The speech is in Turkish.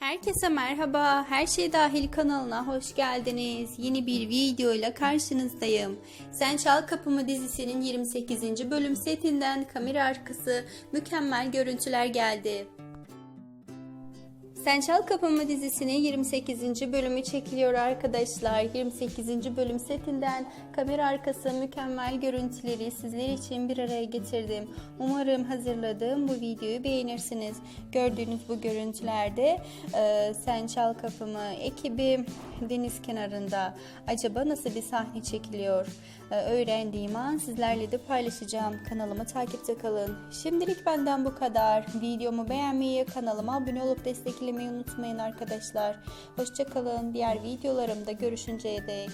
Herkese merhaba. Her şey dahil kanalına hoş geldiniz. Yeni bir videoyla karşınızdayım. Sen Çal Kapımı dizisinin 28. bölüm setinden kamera arkası mükemmel görüntüler geldi. Sen Çal Kapımı dizisinin 28. bölümü çekiliyor arkadaşlar. 28. bölüm setinden kamera arkası mükemmel görüntüleri sizler için bir araya getirdim. Umarım hazırladığım bu videoyu beğenirsiniz. Gördüğünüz bu görüntülerde e, Sen Çal Kapımı ekibi deniz kenarında acaba nasıl bir sahne çekiliyor? E, öğrendiğim an sizlerle de paylaşacağım. Kanalımı takipte kalın. Şimdilik benden bu kadar. Videomu beğenmeyi, kanalıma abone olup desteklemeyi unutmayın arkadaşlar. Hoşçakalın. Diğer videolarımda görüşünceye dek.